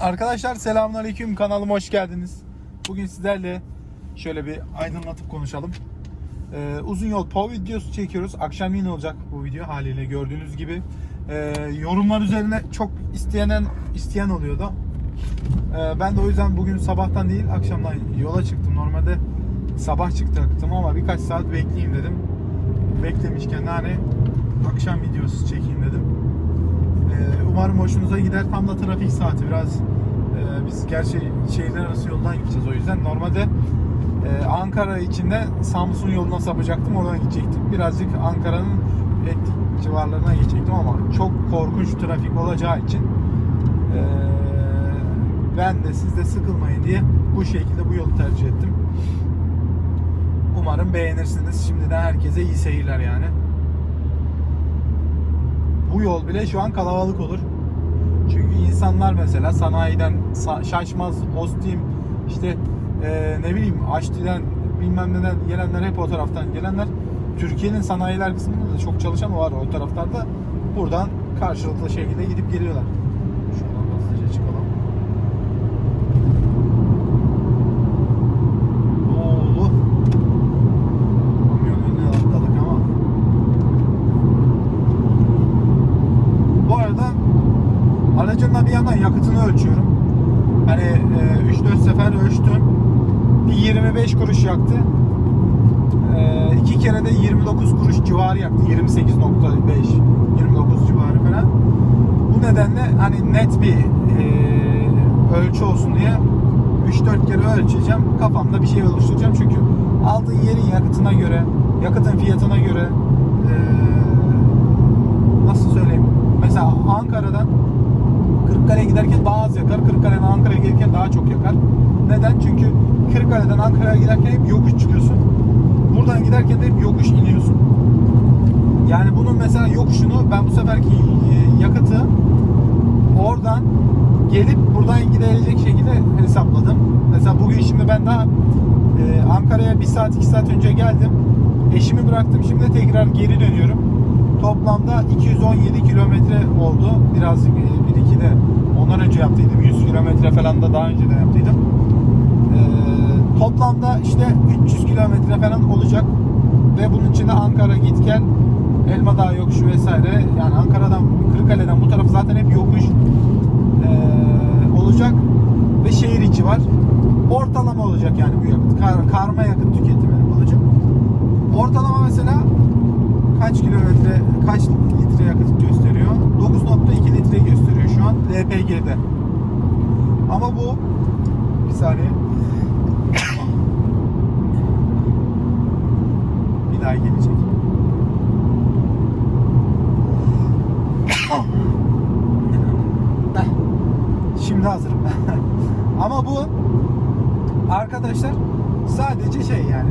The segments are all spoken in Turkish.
Arkadaşlar selamünaleyküm kanalıma hoş geldiniz. Bugün sizlerle şöyle bir aydınlatıp konuşalım. Ee, uzun yol POV videosu çekiyoruz. Akşamleyin olacak bu video haliyle gördüğünüz gibi. Ee, yorumlar üzerine çok isteyenen isteyen oluyordu. Ee, ben de o yüzden bugün sabahtan değil akşamdan yola çıktım. Normalde sabah çıkacaktım ama birkaç saat bekleyeyim dedim. Beklemişken hani akşam videosu çekeyim dedim. Ee, umarım hoşunuza gider. Tam da trafik saati biraz e, biz gerçi şehirler arası yoldan gideceğiz o yüzden. Normalde e, Ankara içinde Samsun yoluna sapacaktım. Oradan gidecektim. Birazcık Ankara'nın Etlik civarlarına geçecektim ama çok korkunç trafik olacağı için e, ben de siz de sıkılmayın diye bu şekilde bu yolu tercih ettim. Umarım beğenirsiniz. Şimdiden herkese iyi seyirler yani bu yol bile şu an kalabalık olur. Çünkü insanlar mesela sanayiden Sa- Şaşmaz, Ostim, işte eee, ne bileyim Aşti'den bilmem neden gelenler hep o taraftan gelenler. Türkiye'nin sanayiler kısmında da çok çalışan var o taraflarda. Buradan karşılıklı şekilde gidip geliyorlar. Şuradan hızlıca çıkalım. Oo. Kamyon önüne atladık ama. Bu arada aracın da bir yandan yakıtını ölçüyorum. Hani e, 3-4 sefer ölçtüm. Bir 25 yaktı. E, iki kere de 29 kuruş civarı yaktı. 28.5 29 civarı falan. Bu nedenle hani net bir e, ölçü olsun diye 3-4 kere ölçeceğim. Kafamda bir şey oluşturacağım. Çünkü aldığın yerin yakıtına göre, yakıtın fiyatına göre e, nasıl söyleyeyim? Mesela Ankara'dan giderken daha az yakar. Kırıkkale'den Ankara'ya gelirken daha çok yakar. Neden? Çünkü Kırıkkale'den Ankara'ya giderken hep yokuş çıkıyorsun. Buradan giderken de hep yokuş iniyorsun. Yani bunun mesela yokuşunu ben bu seferki e, yakıtı oradan gelip buradan gidilecek şekilde hesapladım. Mesela bugün şimdi ben daha e, Ankara'ya bir saat iki saat önce geldim. Eşimi bıraktım şimdi tekrar geri dönüyorum. Toplamda 217 kilometre oldu. Birazcık e, bir iki de ondan önce yaptıydım. 100 kilometre falan da daha önce de yaptıydım. Ee, toplamda işte 300 kilometre falan olacak. Ve bunun içinde Ankara git gel Elmadağ yokuşu vesaire. Yani Ankara'dan Kırıkkale'den bu taraf zaten hep yokuş ee, olacak. Ve şehir içi var. Ortalama olacak yani bu yakıt. Kar- karma yakıt tüketimi olacak. Ortalama mesela kaç kilometre, kaç litre yakıt? 9.2 litre gösteriyor şu an LPG'de. Ama bu bir saniye. bir daha gelecek. Şimdi hazırım. Ama bu arkadaşlar sadece şey yani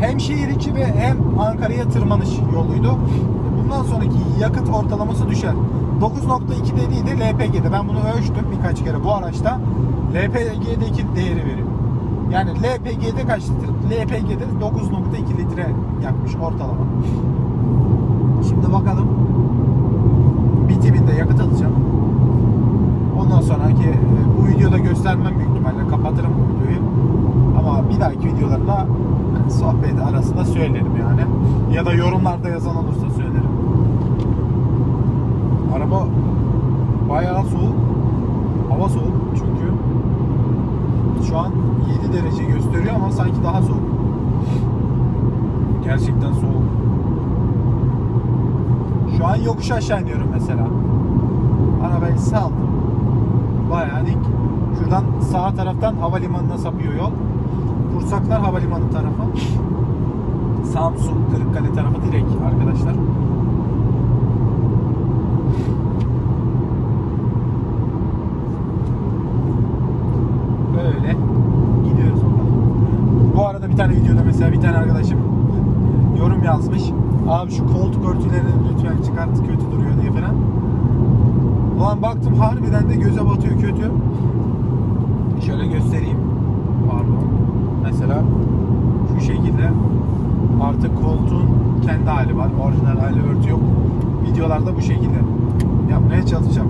hem şehir içi ve hem Ankara'ya tırmanış yoluydu. Bundan sonraki yakıt ortalaması düşer. 9.2 dediği de LPG'de. Ben bunu ölçtüm birkaç kere bu araçta. LPG'deki değeri veriyor. Yani LPG'de kaç litre? LPG'de 9.2 litre yakmış ortalama. Şimdi bakalım bitiminde yakıt alacağım. Ondan sonraki e, bu videoda göstermem büyük ihtimalle kapatırım bu videoyu. Ama bir dahaki videolarda sohbet arasında söylerim yani. Ya da yorumlarda yazan olursa söylerim. Araba bayağı soğuk. Hava soğuk çünkü. Şu an 7 derece gösteriyor ama sanki daha soğuk. Gerçekten soğuk. Şu an yokuş aşağı iniyorum mesela. Arabayı saldım. Bayağı dik. Şuradan sağ taraftan havalimanına sapıyor yol. Kursaklar Havalimanı tarafı. Samsun, Kırıkkale tarafı direkt arkadaşlar. Böyle gidiyoruz bakalım. Bu arada bir tane videoda mesela bir tane arkadaşım yorum yazmış. Abi şu koltuk örtülerini lütfen çıkart kötü duruyor diye falan. Ulan baktım harbiden de göze batıyor kötü. Şöyle göstereyim. Pardon. Mesela şu şekilde artık koltuğun kendi hali var. Orijinal hali örtü yok. Videolarda bu şekilde yapmaya çalışacağım.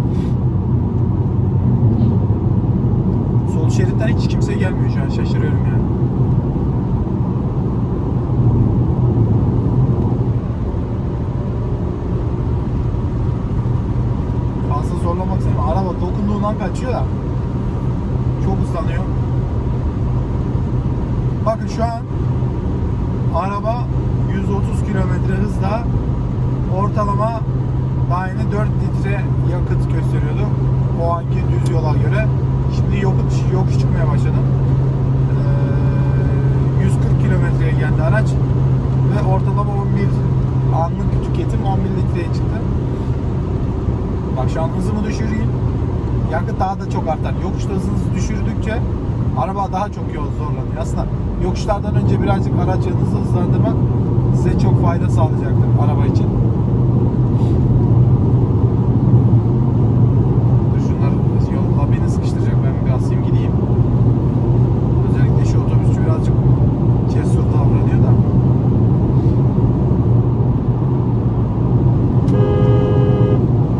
şeritten hiç kimse gelmiyor şu an şaşırıyorum yani. Fazla zorlamak istemiyorum. Araba dokunduğundan kaçıyor da. Çok hızlanıyor. Bakın şu an araba 130 kilometre hızla ortalama daha yeni 4 litre yakıt gösteriyordu. O anki düz yola göre. Şimdi yokuş, yokuş çıkmaya başladım. Ee, 140 kilometreye geldi araç ve ortalama 11 anlık tüketim 11 litreye çıktı. Bak şu an hızımı düşüreyim. Çok artar. Yokuşta hızınızı düşürdükçe araba daha çok yol zorlanıyor. Aslında yokuşlardan önce birazcık aracınızı hızlandırmak size çok fayda sağlayacaktır araba için. Dur şunlar yolda beni sıkıştıracak. Ben bir asayım gideyim. Özellikle şu otobüsçü birazcık cesur davranıyor da.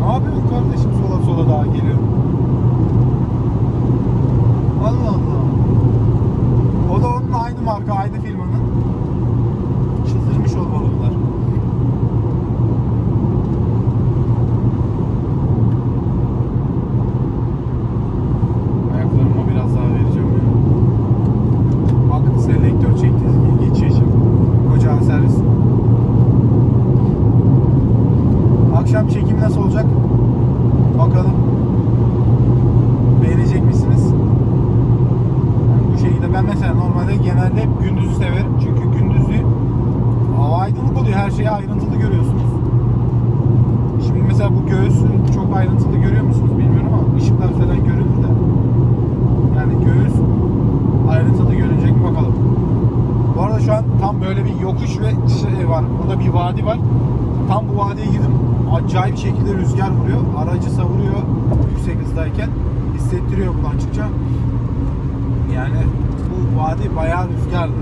Ne yapıyorsun kardeşim sola sola daha geliyor. Allah Allah. O da onun aynı marka, aynı firmanın. Çıldırmış olmalı bunlar. Ayaklarıma biraz daha vereceğim ya. Bak selektör çekti. Geçiyor şimdi. Koca servis. Akşam çekim nasıl olacak? Bakalım. Beğenecek misiniz? Yani bu şekilde ben mesela normalde genelde hep gündüzü severim. Çünkü gündüzü hava aydınlık oluyor. Her şeyi ayrıntılı görüyorsunuz. Şimdi mesela bu göğsü çok ayrıntılı görüyor musunuz bilmiyorum ama ışıklar falan görünür de. Yani göğüs ayrıntılı görünecek mi bakalım. Bu arada şu an tam böyle bir yokuş ve şey var. Burada bir vadi var. Tam bu vadiye girdim. Acayip şekilde rüzgar vuruyor. Aracı savuruyor yüksek hızdayken. Hissettiriyor bunu açıkça. Yani bu vadi bayağı rüzgarlı.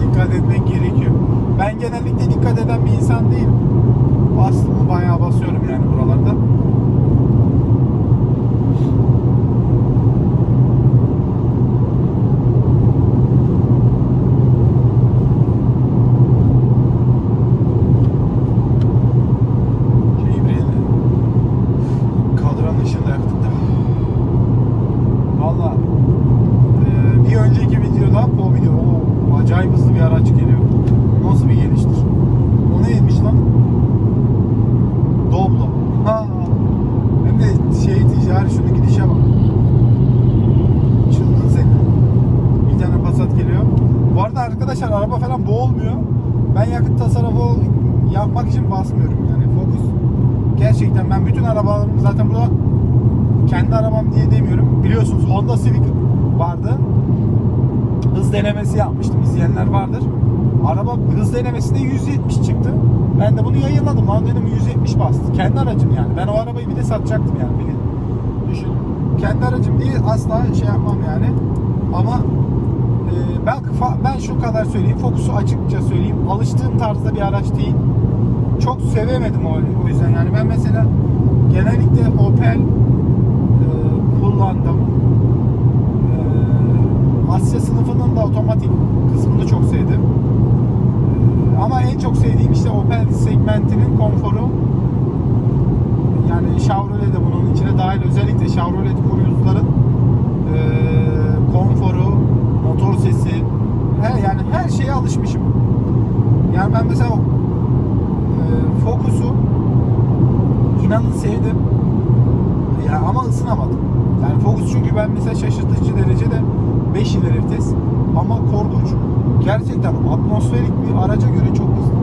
Dikkat etmek gerekiyor. Ben genellikle dikkat eden bir insan değilim. Bastım mı bayağı basıyorum yani buralarda. Şey İbrahim kadran ışığını da yaktık da. Valla eee, bir önceki videoda bu video o acayip hızlı bir araç geliyor. Nasıl bir geliştir? O neymiş lan? Doblo. Ha. Hem de şey ticari şunu gidişe bak. Çılgın seni. Bir tane Passat geliyor. Bu arada arkadaşlar araba falan boğulmuyor. Ben yakıt tasarrufu yapmak için basmıyorum yani. Focus gerçekten ben bütün arabalarımı zaten burada kendi arabam diye demiyorum. Biliyorsunuz Honda Civic vardı. Hız denemesi yapmıştım. İzleyenler vardır. Araba hız denemesinde 170 çıktı. Ben de bunu yayınladım. Lan dedim 170 bastı. Kendi aracım yani. Ben o arabayı bir de satacaktım yani. Bilin. Düşün. Kendi aracım değil asla şey yapmam yani. Ama e, ben ben şu kadar söyleyeyim. Focus'u açıkça söyleyeyim. Alıştığım tarzda bir araç değil. Çok sevemedim o, o yüzden yani. Ben mesela genellikle Opel e, kullandım. Asya sınıfının da otomatik kısmını çok sevdim. E, ama en çok sevdiğim işte Opel segmentinin konforu. Yani Chevrolet de bunun içine dahil. Özellikle Chevrolet Cruze'ların e, konforu, motor sesi, he, yani her şeye alışmışım. Yani ben mesela e, Focus'u inanın sevdim. Ya ama ısınamadım. Yani Focus çünkü ben mesela şaşırtıcı derecede 5 ileri vites ama korkunç. Gerçekten atmosferik bir araca göre çok hızlı.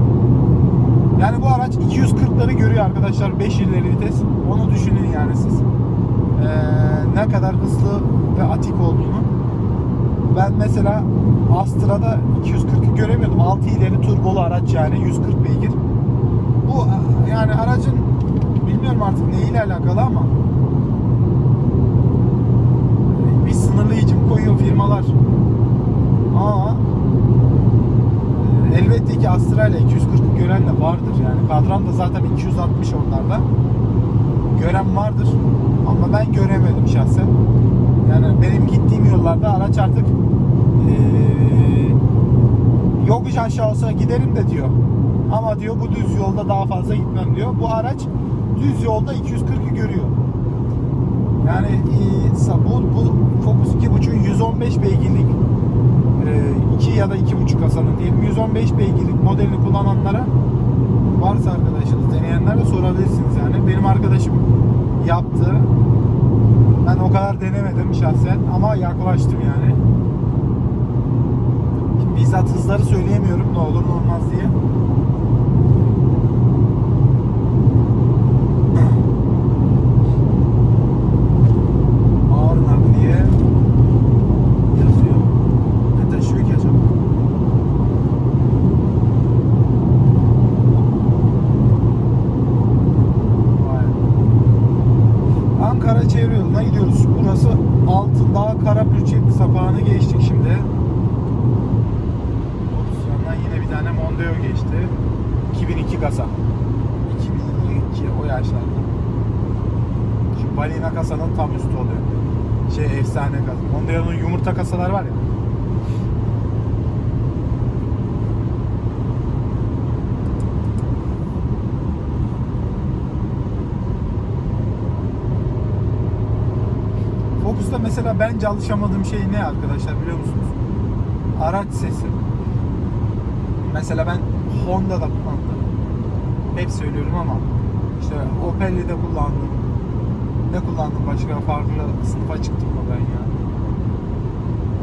Yani bu araç 240'ları görüyor arkadaşlar 5 ileri vites. Onu düşünün yani siz. Ee, ne kadar hızlı ve atik olduğunu. Ben mesela Astra'da 240'ı göremiyordum. 6 ileri turbolu araç yani 140 beygir. Bu yani aracın bilmiyorum artık neyle alakalı ama mı koyuyor firmalar. Ama e, elbette ki Astra ile 240'ı gören de vardır yani. Kadran da zaten 260 onlarda. Gören vardır. Ama ben göremedim şahsen. Yani benim gittiğim yollarda araç artık eee yokuş aşağı olsa giderim de diyor. Ama diyor bu düz yolda daha fazla gitmem diyor. Bu araç düz yolda 240'ı görüyor. Yani sa- bu, bu Focus 2.5'ün 115 beygirlik 2 ya da 2.5 kasanın diyelim 115 beygirlik modelini kullananlara varsa arkadaşınız deneyenlere sorabilirsiniz yani. Benim arkadaşım yaptı. Ben o kadar denemedim şahsen ama yaklaştım yani. Şimdi bizzat hızları söyleyemiyorum ne olur ne olmaz diye. Ağır nakliye yazıyor. Ne taşıyor ki acaba? Vay. Ankara çevre yoluna gidiyoruz. Burası Altındağ Karapürçek sapağını geçtik şimdi. Opsiyondan yine bir tane Mondeo geçti. 2002 kasa. 2002 o yaşlarda. Şu balina kasanın tam üstü oluyor. Şey efsane kasa. Mondeo'nun yumurta kasalar var ya. Mesela bence alışamadığım şey ne arkadaşlar biliyor musunuz? Araç sesi. Mesela ben Honda'da kullandım. Hep söylüyorum ama işte Opel'de kullandım. Ne kullandım başka farklı sınıfa çıktım mı ben ya?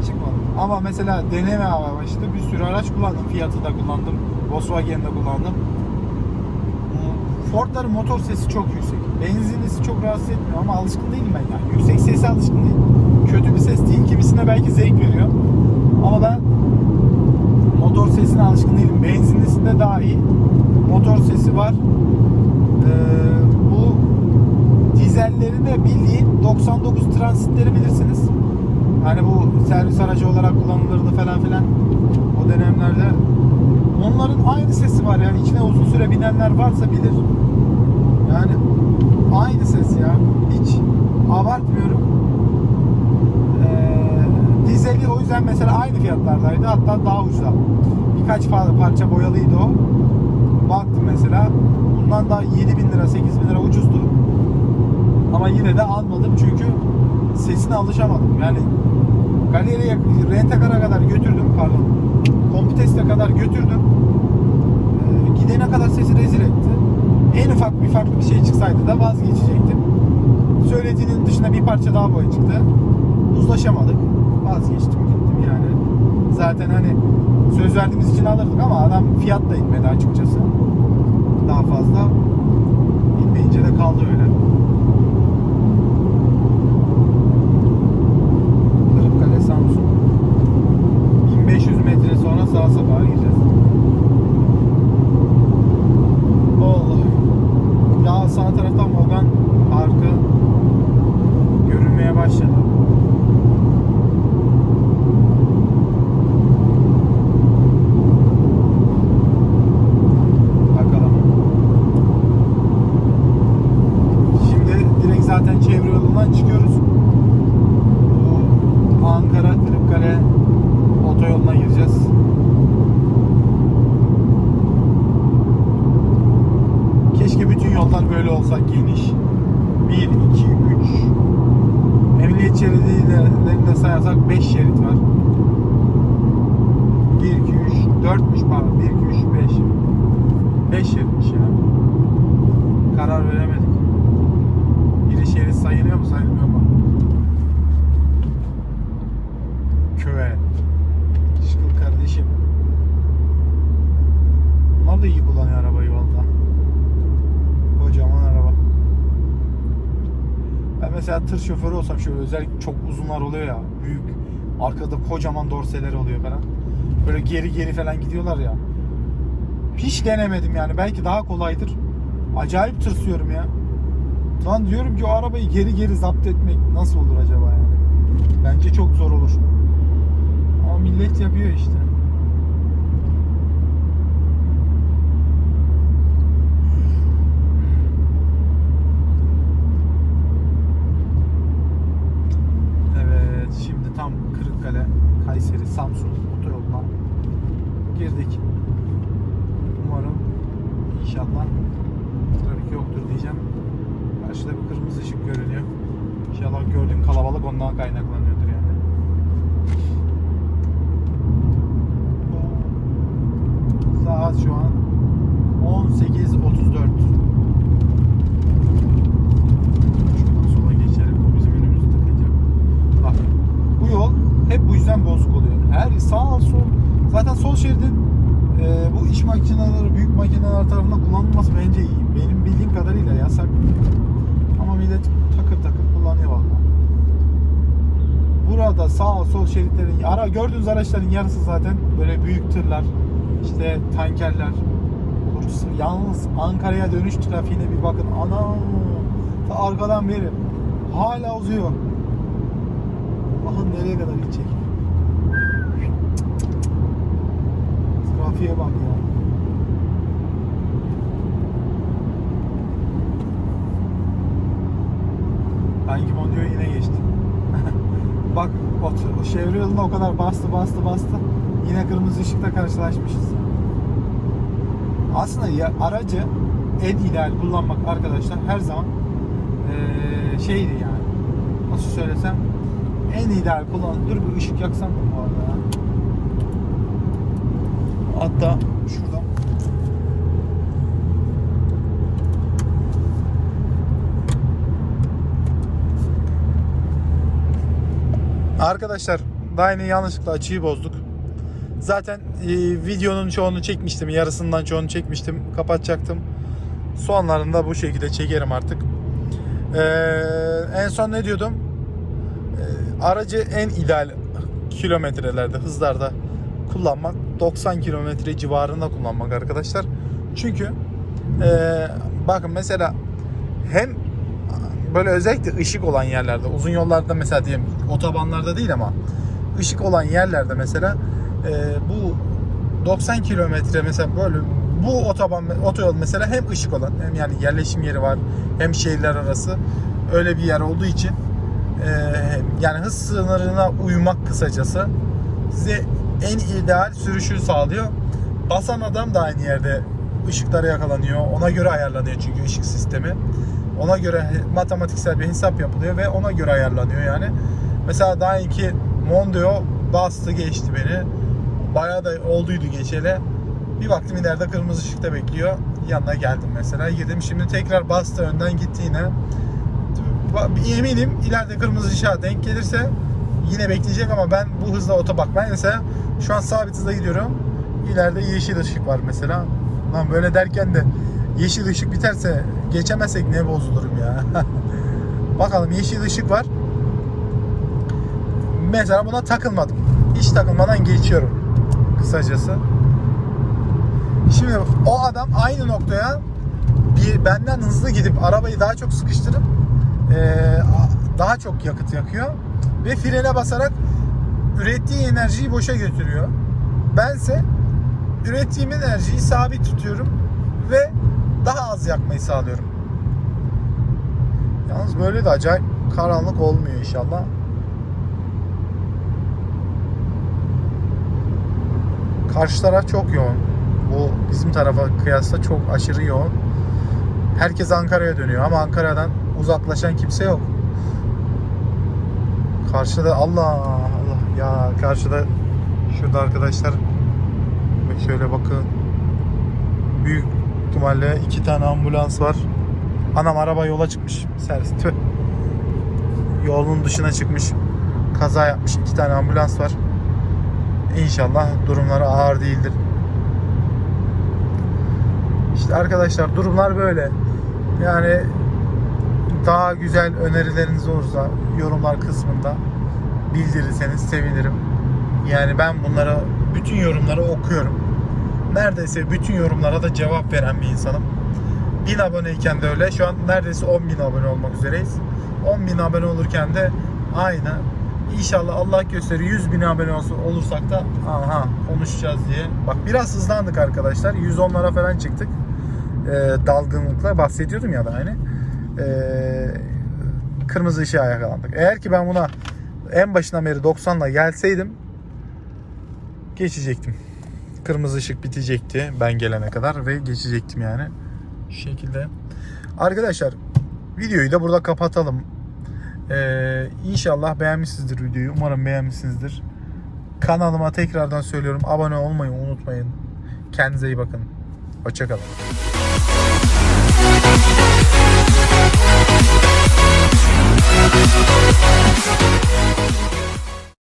Çıkmadım. Ama mesela deneme amaçlı bir sürü araç kullandım. Fiat'ı da kullandım. Volkswagen'de kullandım. Ford'ların motor sesi çok yüksek. Benzinlisi çok rahatsız etmiyor ama alışkın değilim ben yani. Yüksek sese alışkın değilim. Kötü bir ses değil. Kimisine belki zevk veriyor. Ama ben motor sesine alışkın değilim. Benzinlisinde daha iyi. Motor sesi var. Ee, bu dizellerinde bildiğin 99 transitleri bilirsiniz. Hani bu servis aracı olarak kullanılırdı falan filan o dönemlerde. Onların aynı sesi var yani içine uzun süre binenler varsa bilir. Yani aynı ses ya. Hiç abartmıyorum. Ee, dizeli o yüzden mesela aynı fiyatlardaydı. Hatta daha ucuza. Birkaç parça boyalıydı o. Baktım mesela. Bundan da 7 bin lira 8 bin lira ucuzdu. Ama yine de almadım çünkü sesine alışamadım. Yani galeriye rentekara kadar götürdüm pardon. Kompites'e kadar götürdüm. Ee, gidene kadar sesi rezil etti. En ufak bir farklı bir şey çıksaydı da vazgeçecektim. Söylediğinin dışında bir parça daha boya çıktı. Uzlaşamadık. Vazgeçtim gittim yani. Zaten hani söz verdiğimiz için alırdık ama adam fiyat da inmedi açıkçası. Daha fazla inmeyince de kaldı öyle. Kırıkkale Samsun. 1500 metre sonra sağ sapağa gireceğiz. Allah. Ya sağ taraftan Mogan Parkı görünmeye başladı. Bakalım. Şimdi direkt zaten çevre yolundan çıkıyoruz. Bu Ankara Kırıkkale otoyoluna gireceğiz. Keşke bütün yollar böyle olsa geniş. 1, 2, 3 Emniyet şeridiyle sayarsak 5 şerit var. 1, 2, 3, 4'müş pardon. 1, 2, 3, 5. 5 şeritmiş ya. Karar veremedik. Biri şerit sayılıyor mu sayılmıyor mu? Köye. Şıkıl kardeşim. Bunlar da iyi kullanıyor arabayı valla. Kocaman araba. Ben mesela tır şoförü olsam şöyle özellikle çok uzunlar oluyor ya. Büyük. Arkada kocaman dorseler oluyor falan. Böyle geri geri falan gidiyorlar ya. Hiç denemedim yani. Belki daha kolaydır. Acayip tırsıyorum ya. Lan diyorum ki o arabayı geri geri zapt etmek nasıl olur acaba yani? Bence çok zor olur. Ama millet yapıyor işte. Çanakkale, Kayseri, Samsun otoyoluna girdik. Umarım inşallah trafik yoktur diyeceğim. Karşıda bir kırmızı ışık görünüyor. İnşallah gördüğüm kalabalık ondan kaynaklanıyordur yani. Saat şu an 18.34. Şuradan sola geçelim. Bu bizim önümüzü tıkayacak. Bak bu yol hep bu yüzden bozuk oluyor. Her sağ sol zaten sol şeridin e, bu iş makineleri, büyük makineler tarafından kullanılması bence iyi. Benim bildiğim kadarıyla yasak. Ama millet takır takır kullanıyor vallahi. Burada sağ sol şeritlerin ara gördüğünüz araçların yarısı zaten böyle büyük tırlar, işte tankerler. Yalnız Ankara'ya dönüş trafiğine bir bakın. Ana ta arkadan beri hala uzuyor. Bakın nereye kadar gidecek. Trafiğe bak ya. Hangi Mondeo yine geçti. Bak o, o çevre yoluna o kadar bastı bastı bastı. Yine kırmızı ışıkta karşılaşmışız. Aslında ya, aracı en ideal kullanmak arkadaşlar her zaman eee, şeydi yani. Nasıl söylesem en ideal kullan. Dur bir ışık yaksam bu arada ya? Hatta şuradan Arkadaşlar daha yeni yanlışlıkla açıyı bozduk. Zaten e, videonun çoğunu çekmiştim. Yarısından çoğunu çekmiştim. Kapatacaktım. Sonlarında bu şekilde çekerim artık. Ee, en son ne diyordum? Ee, aracı en ideal kilometrelerde, hızlarda kullanmak 90 kilometre civarında kullanmak arkadaşlar. Çünkü ee, bakın mesela hem böyle özellikle ışık olan yerlerde uzun yollarda mesela diyelim otobanlarda değil ama ışık olan yerlerde mesela e, bu 90 kilometre mesela böyle bu otoban otoyol mesela hem ışık olan hem yani yerleşim yeri var hem şehirler arası öyle bir yer olduğu için e, yani hız sınırına uymak kısacası size en ideal sürüşü sağlıyor. Basan adam da aynı yerde ışıklara yakalanıyor. Ona göre ayarlanıyor çünkü ışık sistemi. Ona göre matematiksel bir hesap yapılıyor ve ona göre ayarlanıyor yani. Mesela daha iki Mondeo bastı geçti beni. Bayağı da olduydu geçeli. Bir baktım ileride kırmızı ışıkta bekliyor. Yanına geldim mesela. Girdim şimdi tekrar bastı önden gitti yine. Eminim ileride kırmızı ışığa denk gelirse yine bekleyecek ama ben bu hızla otobak. Ben mesela şu an sabit hızla gidiyorum. İleride yeşil ışık var mesela. Lan böyle derken de yeşil ışık biterse geçemezsek ne bozulurum ya. Bakalım yeşil ışık var. Mesela buna takılmadım. Hiç takılmadan geçiyorum. Kısacası. Şimdi o adam aynı noktaya bir benden hızlı gidip arabayı daha çok sıkıştırıp eee, daha çok yakıt yakıyor ve frene basarak ürettiği enerjiyi boşa götürüyor. Bense ürettiğim enerjiyi sabit tutuyorum ve daha az yakmayı sağlıyorum. Yalnız böyle de acayip karanlık olmuyor inşallah. Karşı taraf çok yoğun. Bu bizim tarafa kıyasla çok aşırı yoğun. Herkes Ankara'ya dönüyor ama Ankara'dan uzaklaşan kimse yok. Karşıda Allah Allah ya karşıda şurada arkadaşlar şöyle bakın büyük ihtimalle iki tane ambulans var. Anam araba yola çıkmış. Servis tüh. Yolun dışına çıkmış. Kaza yapmış. iki tane ambulans var. İnşallah durumları ağır değildir. İşte arkadaşlar durumlar böyle. Yani daha güzel önerileriniz olursa yorumlar kısmında bildirirseniz sevinirim. Yani ben bunları bütün yorumları okuyorum. Neredeyse bütün yorumlara da cevap veren bir insanım. 1000 aboneyken de öyle. Şu an neredeyse 10.000 abone olmak üzereyiz. 10.000 abone olurken de aynı. İnşallah Allah gösterir 100 bin abone olursak da aha konuşacağız diye. Bak biraz hızlandık arkadaşlar. 110'lara falan çıktık. Ee, dalgınlıkla bahsediyordum ya da hani. Ee, kırmızı ışığa yakalandık. Eğer ki ben buna en başından beri 90'la gelseydim geçecektim. Kırmızı ışık bitecekti ben gelene kadar ve geçecektim yani. Şu şekilde. Arkadaşlar videoyu da burada kapatalım. Ee, inşallah beğenmişsinizdir videoyu. Umarım beğenmişsinizdir. Kanalıma tekrardan söylüyorum. Abone olmayı unutmayın. Kendinize iyi bakın. Hoşçakalın.